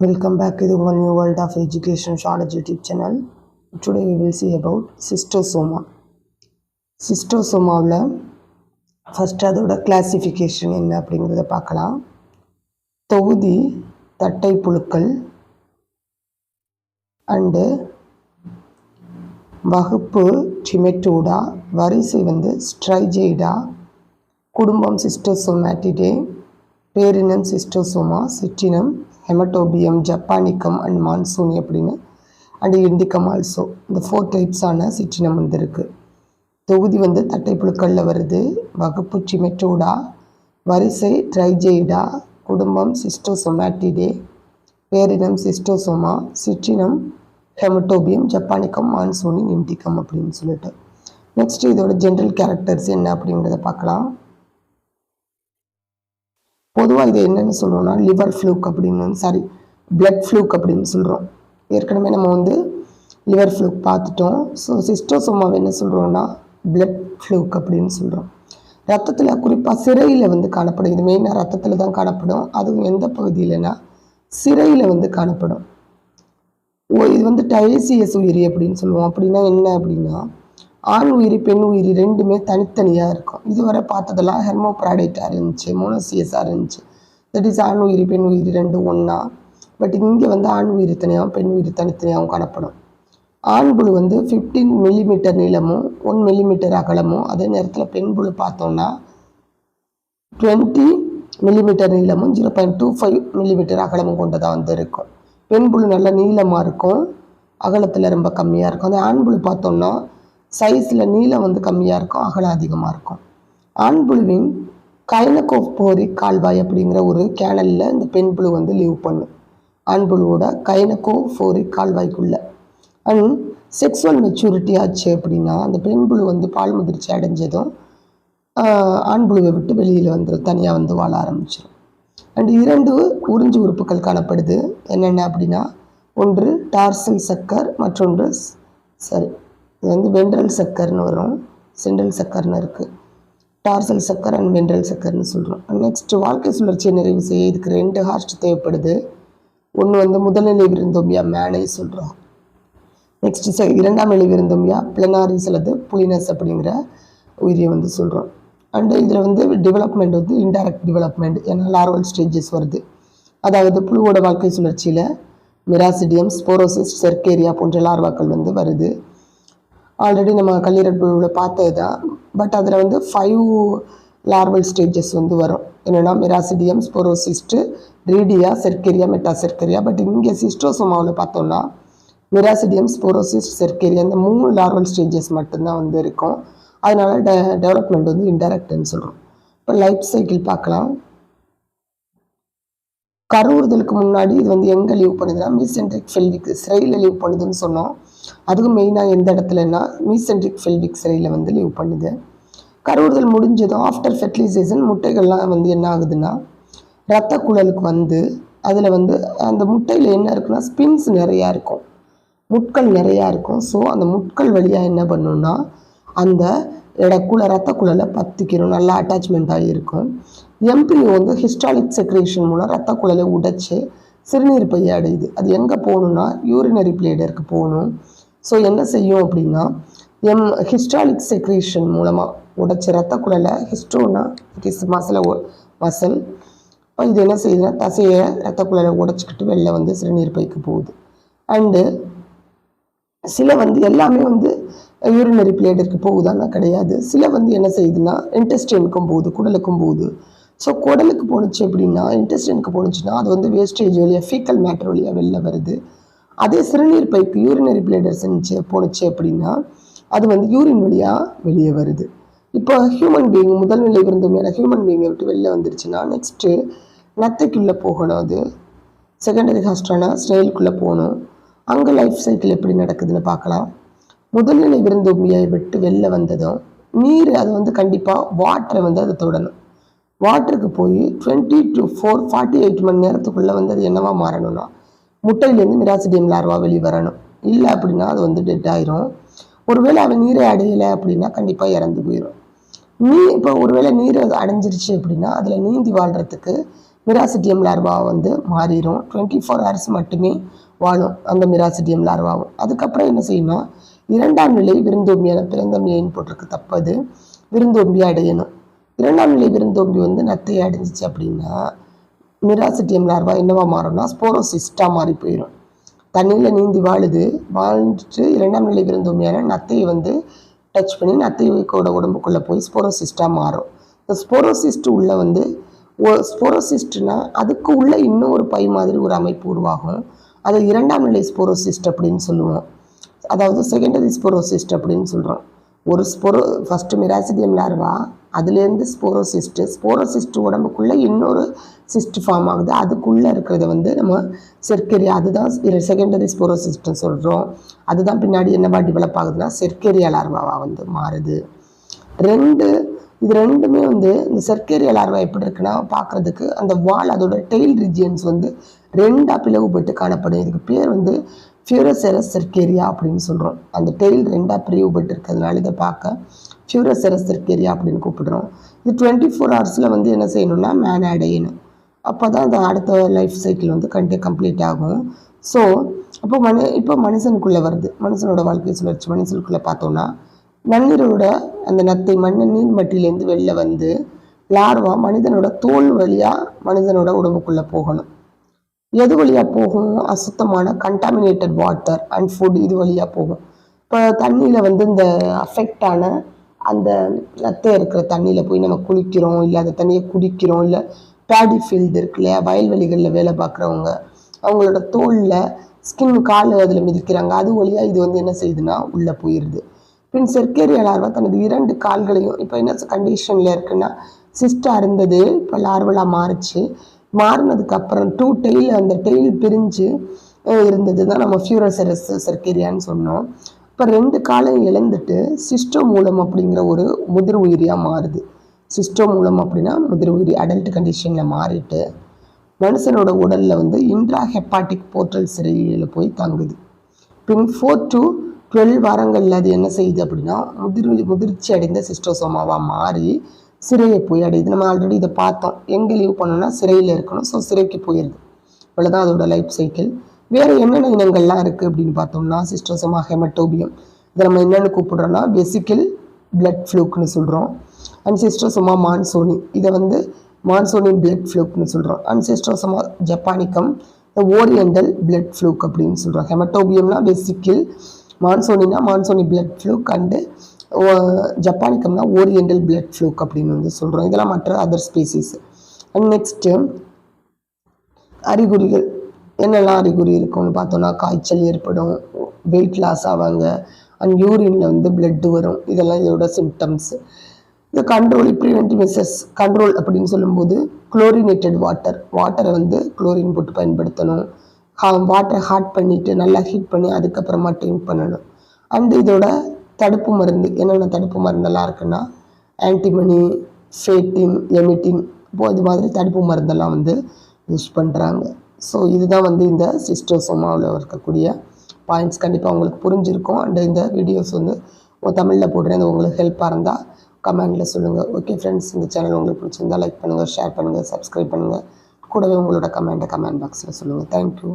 Welcome back to the One New World of Education Shortage YouTube channel. Today we will see about cystosoma. சிஸ்டோசோமாவில் first அதோட classification என்ன அப்படிங்கிறத பார்க்கலாம் தொகுதி தட்டை புழுக்கள் அண்டு வகுப்பு டிமெட்டூடா வரிசை வந்து ஸ்ட்ரைஜெய்டா குடும்பம் சிஸ்டோசோமேட்டிடே பேரினம் சிஸ்டோசோமா சிற்றினம் ஹெமட்டோபியம் ஜப்பானிக்கம் அண்ட் மான்சூனி அப்படின்னு அண்ட் இண்டிகம் ஆல்சோ இந்த ஃபோர் டைப்ஸான சிற்றினம் வந்து இருக்குது தொகுதி வந்து தட்டைப்புழுக்களில் வருது. வகுப்பு சிமெட்டோடா வரிசை ட்ரைஜெய்டா குடும்பம் சிஸ்டோசோமேட்டிடே பேரினம் சிஸ்டோசோமா சிற்றினம் ஹெமட்டோபியம் ஜப்பானிக்கம் மான்சூனி இண்டிகம் அப்படின்னு சொல்லிட்டு. நெக்ஸ்ட் இதோட ஜென்ரல் கேரக்டர்ஸ் என்ன அப்படிங்கிறத பார்க்கலாம். பொதுவாக இது என்னென்னு சொல்கிறோம்னா லிவர் ஃப்ளூக் அப்படின்னு சாரி பிளட் ஃப்ளூக் அப்படின்னு சொல்கிறோம் ஏற்கனவே நம்ம வந்து லிவர் ஃப்ளூக் பார்த்துட்டோம். ஸோ சிஸ்டோசோமாவை என்ன சொல்கிறோம்னா பிளட் ஃப்ளூக் அப்படின்னு சொல்கிறோம் ரத்தத்தில் குறிப்பாக சிறையில் வந்து காணப்படும். இது மெயினாக ரத்தத்தில் தான் காணப்படும். அதுவும் எந்த பகுதியிலனா சிறையில் வந்து காணப்படும். ஓ இது வந்து டைசியஸ் உயிரி அப்படின்னு சொல்லுவோம். அப்படின்னா என்ன அப்படின்னா ஆண் உயிரி பெண் உயிரி ரெண்டுமே தனித்தனியாக இருக்கும். இதுவரை பார்த்ததெல்லாம் ஹெர்மோப்ராடைட்டாக இருந்துச்சு மோனோசியஸாக இருந்துச்சு. தட் இஸ் ஆண் உயிரி பெண் உயிரி ரெண்டும் ஒன்றா பட் இங்கே வந்து ஆண் உயிரி தனியாகவும் பெண் உயிரி தனித்தனியாகவும் காணப்படும். ஆண் புழு வந்து ஃபிஃப்டீன் மில்லிமீட்டர் நீளமும் ஒன் மில்லிமீட்டர் அகலமும் அதே நேரத்தில் பெண் புழு பார்த்தோம்னா டுவெண்ட்டி மில்லிமீட்டர் நீளமும் zero point two five millimetre அகலமும் கொண்டதாக வந்து இருக்கும். பெண் புழு நல்லா நீளமாக இருக்கும் அகலத்தில் ரொம்ப கம்மியாக இருக்கும். அந்த ஆண் புழு பார்த்தோம்னா சைஸில் நீளம் வந்து கம்மியாக இருக்கும் அகலம் அதிகமாக இருக்கும். ஆண்புழுவின் புழுவின் கால்வாய் அப்படிங்கிற ஒரு கேனலில் இந்த பெண் புழு வந்து லீவ் பண்ணும். ஆண்புழுவோட கைனகோஃபோரி கால்வாய்க்குள்ளே. அண்ட் செக்ஸுவல் மெச்சூரிட்டி ஆச்சு அப்படின்னா அந்த பெண் புழு வந்து பால் முதிர்ச்சி அடைஞ்சதும் ஆண் புழுவை விட்டு வெளியில் வந்து தனியாக வந்து வாழ ஆரம்பிச்சிடும் அண்ட் இரண்டு உறிஞ்சு உறுப்புகள் காணப்படுது. என்னென்ன அப்படின்னா ஒன்று டார்சல் சக்கர் மற்றொன்று சரி இது வந்து வென்ட்ரல் சக்கர்னு வரும். சென்ட்ரல் சக்கர்னு இருக்குது டார்சல் சக்கர் அண்ட் வென்ட்ரல் சக்கர்னு சொல்கிறோம் நெக்ஸ்ட் வாழ்க்கை சுழற்சியை நிறைவு செய்ய இதுக்கு ரெண்டு ஹார்ட் தேவைப்படுது. ஒன்று வந்து முதல்நிலை விருந்தோம்பியா மேனை சொல்கிறோம் நெக்ஸ்ட் செ இரண்டாம் நிலை விருந்தோம்பியா பிளனாரிஸ் அல்லது புலினஸ் அப்படிங்கிற உயிரியை வந்து சொல்கிறோம் அண்டு இதில் வந்து டெவலப்மெண்ட் வந்து இன்டைரக்ட் டெவலப்மெண்ட் ஏன்னா லார்வல் ஸ்டேஜஸ் வருது. அதாவது புழுவோட வாழ்க்கை சுழற்சியில் மிராசிடியம் ஸ்போரோசிஸ் செர்கேரியா போன்ற லார்வாக்கள் வந்து வருது. ஆல்ரெடி நம்ம கல்லீரல் புழுவில் பார்த்தது தான் பட் அதில் வந்து ஃபைவ் லார்வல் ஸ்டேஜஸ் வந்து வரும். என்னென்னா மிராசிடியம் ஸ்போரோசிஸ்ட்டு ரீடியா செர்கேரியா மெட்டாசெர்கேரியா பட் இங்கே சிஸ்டோசோமாவில் பார்த்தோம்னா மிராசிடியம் ஸ்போரோசிஸ்ட் செர்கேரியா இந்த மூணு லார்வல் ஸ்டேஜஸ் மட்டும்தான் வந்து இருக்கும். அதனால டெ டெவலப்மெண்ட் வந்து இன்டெரக்ட்னு சொல்கிறோம் இப்போ லைஃப் சைக்கிள் பார்க்கலாம். கருவுறுதலுக்கு முன்னாடி இது வந்து எங்கே லீவ் பண்ணுதுன்னா மீசென்ட்ரிக் ஃபெல்விக் சிறையில் லீவ் பண்ணுதுன்னு சொன்னோம். அதுக்கும் மெயினாக எந்த இடத்துலன்னா மீசென்ட்ரிக் ஃபெல்விக் சிறையில் வந்து லீவ் பண்ணுது. கருவுறுதல் முடிஞ்சதும் ஆஃப்டர் ஃபெர்டிலைசேஷன் முட்டைகள்லாம் வந்து என்ன ஆகுதுன்னா ரத்த குழலுக்கு வந்து அதில் வந்து அந்த முட்டையில் என்ன இருக்குன்னா ஸ்பின்ஸ் நிறையா இருக்கும். முட்கள் நிறையா இருக்கும். ஸோ அந்த முட்கள் வழியாக என்ன பண்ணுன்னா அந்த இடக்குள்ள ரத்த பத்து பத்திக்கிறோம் நல்லா அட்டாச்மெண்ட் ஆகியிருக்கும் எம்பிரியோ வந்து ஹிஸ்டாலிக் செக்ரேஷன் மூலம் ரத்த குழலை உடைச்சி சிறுநீர் பைய அடையுது. அது எங்கே போகணுன்னா யூரினரி பிளேடருக்கு போகணும். ஸோ என்ன செய்யும் அப்படின்னா எம் ஹிஸ்டாலிக் செக்ரேஷன் மூலமாக உடைச்ச ரத்த குழலை ஹிஸ்டோனா இட் இஸ் மசில் மசல் இது என்ன செய்யுதுன்னா தசையை ரத்த குழலை உடைச்சிக்கிட்டு வெளில வந்து சிறுநீர் பைக்கு போகுது. அண்டு சில வந்து எல்லாமே வந்து யூரினரி பிளேடருக்கு போகுதான்னா கிடையாது. சில வந்து என்ன செய்யுதுன்னா இன்டெஸ்டைனுக்கும் போகுது குடலுக்கும் போகுது. ஸோ குடலுக்கு போணுச்சு அப்படின்னா இன்டெஸ்டைனுக்கு போணுச்சுன்னா அது வந்து வேஸ்டேஜ் வழியாக ஃபீக்கல் மேட்டர் வழியாக வெளில வருது. அதே சிறுநீர் பைப்பு யூரினரி பிளேடர் செஞ்சு போணுச்சு அப்படின்னா அது வந்து யூரின் வழியாக வெளியே வருது. இப்போ ஹியூமன் பீயிங் முதல் நிலை மேலே ஹியூமன் பீயிங்கை விட்டு வெளில வந்துருச்சுன்னா நெக்ஸ்ட்டு நத்தைக்குள்ளே போகணும் அது. செகண்டரி ஹாஸ்டானா ஸ்னெயிலுக்குள்ளே போகணும். அங்கே லைஃப் சைக்கிள் எப்படி நடக்குதுன்னு பார்க்கலாம். முதல்நிலை விருந்தோம்பியை விட்டு வெளில வந்ததும் நீர் அது வந்து கண்டிப்பாக வாட்டரை வந்து அதை தொடணும். வாட்டருக்கு போய் twenty to four forty eight மணி நேரத்துக்குள்ளே வந்து அது என்னவா மாறணும்னா முட்டையிலேருந்து மிராசிடியம் லார்வா வெளியே வரணும். இல்லை அப்படின்னா அது வந்து டெட் ஆயிரும். ஒருவேளை அவன் நீரை அடையலை அப்படின்னா கண்டிப்பாக இறந்து போயிடும் நீ இப்போ ஒருவேளை நீர் அது அடைஞ்சிருச்சு அப்படின்னா அதில் நீந்தி வாழ்கிறதுக்கு மிராசிட்டியம் லார்வா வந்து மாறிடும் டுவெண்ட்டி ஃபோர் ஹவர்ஸ் மட்டுமே வாழும் அந்த மிராசிட்டியம் லார்வாவும் அதுக்கப்புறம் என்ன செய்யணும்னா இரண்டாம் நிலை விருந்தோம்பியான பிறந்தோம்பியின்னு போட்டிருக்கு? தப்பது. விருந்தோம்பி அடையணும். இரண்டாம் நிலை விருந்தோம்பி வந்து நத்தை அடைஞ்சிச்சு அப்படின்னா மிராசிட்டியம் லார்வா என்னவா மாறும்னா ஸ்போரோசிஸ்டாக மாறி போயிடும் தண்ணியில் நீந்தி வாழுது. வாழ்ந்துட்டு இரண்டாம் நிலை விருந்தோம்பியான நத்தையை வந்து டச் பண்ணி நத்தையோட உடம்புக்குள்ளே போய் ஸ்போரோசிஸ்டாக மாறும். இந்த ஸ்போரோசிஸ்ட் உள்ள வந்து ஸ்போரோசிஸ்ட்னா அதுக்கு உள்ள ஒரு பை மாதிரி ஒரு அமைப்பு உருவாகும். அதை இரண்டாம் நிலை ஸ்போரோசிஸ்ட் அப்படின்னு சொல்லுவோம். அதாவது செகண்டரி ஸ்போரோசிஸ்ட் அப்படின்னு சொல்கிறோம் ஒரு ஸ்போரோ ஃபஸ்ட்டு மிராசிடியம் லார்வா அதுலேருந்து ஸ்போரோசிஸ்ட்டு ஸ்போரோசிஸ்ட் உடம்புக்குள்ளே இன்னொரு சிஸ்ட் ஃபார்ம் ஆகுது. அதுக்குள்ளே இருக்கிறத வந்து நம்ம செர்க்கேரியா அதுதான் செகண்டரி ஸ்போரோசிஸ்ட்னு சொல்கிறோம் அதுதான் பின்னாடி என்னவா டெவலப் ஆகுதுன்னா செர்க்கேரியா லார்வாவாக வந்து மாறுது. ரெண்டு இது ரெண்டுமே வந்து இந்த செர்க்கேரியா லார்வா எப்படி இருக்குன்னா பார்க்குறதுக்கு அந்த வால் அதோட டெய்ல் ரிஜியன்ஸ் வந்து ரெண்டாக பிளவுபட்டு காணப்படும். இதுக்கு பேர் வந்து ஃபியூரோசெரஸ் சர்க்கேரியா அப்படின்னு சொல்கிறோம் அந்த டெய்ல் ரெண்டாக பிரிவுபட்டு இருக்கிறதுனால இதை பார்க்க ஃபியூரோசெரஸ் சர்க்கேரியா அப்படின்னு கூப்பிடுறோம். இது டுவெண்ட்டி ஃபோர் ஹவர்ஸில் வந்து என்ன செய்யணும்னா மேன் அடையணும் அப்போ தான் அந்த அடுத்த லைஃப் சைக்கிள் வந்து கண்டி கம்ப்ளீட் ஆகும். ஸோ அப்போ மனு இப்போ மனுஷனுக்குள்ளே வருது. மனுஷனோட வாழ்க்கை சுழற்சி மனுஷனுக்குள்ளே பார்த்தோன்னா நன்னீரோட அந்த நத்தை மண்ணை நீர் மட்டிலேருந்து வெளில வந்து லார்வா மனிதனோட தோல் வழியாக மனிதனோட உடம்புக்குள்ளே போகணும். எது வழியாக போகும்? அசுத்தமான கண்டாமினேட்டட் வாட்டர் அண்ட் ஃபுட் இது வழியாக போகும். இப்போ தண்ணியில் வந்து இந்த அஃபெக்டான அந்த ரத்தம் இருக்கிற தண்ணியில் போய் நம்ம குளிக்கிறோம் இல்லை அந்த தண்ணியை குடிக்கிறோம் இல்லை பேடி ஃபீல்டு இருக்கு இல்லையா? வயல்வெளிகளில் வேலை பார்க்குறவங்க அவங்களோட தோலில் ஸ்கின் கால் அதில் மிதிக்கிறாங்க. அது வழியாக இது வந்து என்ன செய்யுதுன்னா உள்ளே போயிடுது பின் செர்க்கேரியா லார்வா தனது இரண்டு கால்களையும் இப்போ என்ன கண்டிஷனில் இருக்குன்னா சிஸ்டாக இருந்தது இப்போ லார்வலாக மாறிச்சு. மாறினதுக்கு அப்புறம் டூ டெயில் அந்த டெயில் பிரிஞ்சு இருந்தது தான் நம்ம ஃபியூரசரஸ் சர்க்கேரியான்னு சொன்னோம். இப்போ ரெண்டு காலையும் இழந்துட்டு சிஸ்டோ மூலம் அப்படிங்கிற ஒரு முதிர் உயிரியாக மாறுது. சிஸ்டோ மூலம் அப்படின்னா முதிர் உயிரி அடல்ட் கண்டிஷனில் மாறிட்டு மனுஷனோட உடலில் வந்து இன்ட்ரா ஹெப்பாட்டிக் போர்ட்டல் சிறையில் போய் தங்குது. பின் ஃபோர் டு டுவெல் வாரங்களில் அது என்ன செய்யுது அப்படின்னா முதிர் முதிர்ச்சி அடைந்த சிஸ்டோசோமாவாக மாறி சிறையை போய் அடையுது நம்ம ஆல்ரெடி இதை பார்த்தோம். எங்கே லீவ் பண்ணோம்னா சிறையில் இருக்கணும். ஸோ சிறைக்கு போயிடுது இவ்வளோதான் அதோட லைஃப் சைக்கிள் வேறு என்னென்ன இனங்கள்லாம் இருக்குது அப்படின்னு பார்த்தோம்னா சிஸ்டோசோமா ஹெமட்டோபியம் இதை நம்ம என்னென்னு கூப்பிடுறோன்னா வெசிக்கிள் பிளட் ஃப்ளூக்னு சொல்கிறோம் அன்சிஸ்டோசோமா மான்சோனி இதை வந்து மான்சோனி பிளட் ஃப்ளூக்னு சொல்கிறோம் அன்சிஸ்டோசோமா ஜப்பானிக்கம் ஓரியண்டல் பிளட் ஃப்ளூக் அப்படின்னு சொல்கிறோம் ஹெமட்டோபியம்னா வெசிக்கிள் மான்சோனினா மான்சோனி பிளட் ஃப்ளூக் அண்டு ஜப்பானிக்கம்னா ஓரியண்டல் பிளட் ஃப்ளூக் அப்படின்னு வந்து சொல்கிறோம் இதெல்லாம் மற்ற அதர் ஸ்பீசிஸ் அண்ட் நெக்ஸ்ட்டு அறிகுறிகள். என்னெல்லாம் அறிகுறி இருக்கும்னு பார்த்தோன்னா காய்ச்சல் ஏற்படும் வெயிட் லாஸ் ஆவாங்க அண்ட் யூரினில் வந்து blood வரும். இதெல்லாம் இதோட சிம்டம்ஸ் இந்த கண்ட்ரோல் ப்ரிவென்டிவ் மெசர்ஸ் கண்ட்ரோல் அப்படின்னு சொல்லும்போது குளோரினேட்டட் வாட்டர் வாட்டரை வந்து குளோரின் போட்டு பயன்படுத்தணும். வாட்டரை ஹாட் பண்ணிவிட்டு நல்லா ஹீட் பண்ணி அதுக்கப்புறமா ட்ரிங்க் பண்ணணும். அண்ட் இதோட தடுப்பு மருந்து என்னென்ன தடுப்பு மருந்தெல்லாம் இருக்குன்னா ஆன்டிமனி ஃபேட்டின் எமிட்டின் இப்போது இது மாதிரி தடுப்பு மருந்தெல்லாம் வந்து யூஸ் பண்ணுறாங்க ஸோ இதுதான் வந்து இந்த சிஸ்டோசோமாவில் இருக்கக்கூடிய பாயிண்ட்ஸ் கண்டிப்பாக உங்களுக்கு புரிஞ்சிருக்கும். அண்ட் இந்த வீடியோஸ் வந்து தமிழில் போடுறேன். அது உங்களுக்கு ஹெல்ப்பாக இருந்தால் கமெண்டில் சொல்லுங்கள் ஓகே ஃப்ரெண்ட்ஸ் இந்த சேனல் உங்களுக்கு பிடிச்சிருந்தா லைக் பண்ணுங்கள் ஷேர் பண்ணுங்கள் சப்ஸ்கிரைப் பண்ணுங்கள் கூடவே உங்களோட கமெண்ட்டை கமெண்ட் பாக்ஸில் சொல்லுங்கள் தேங்க்யூ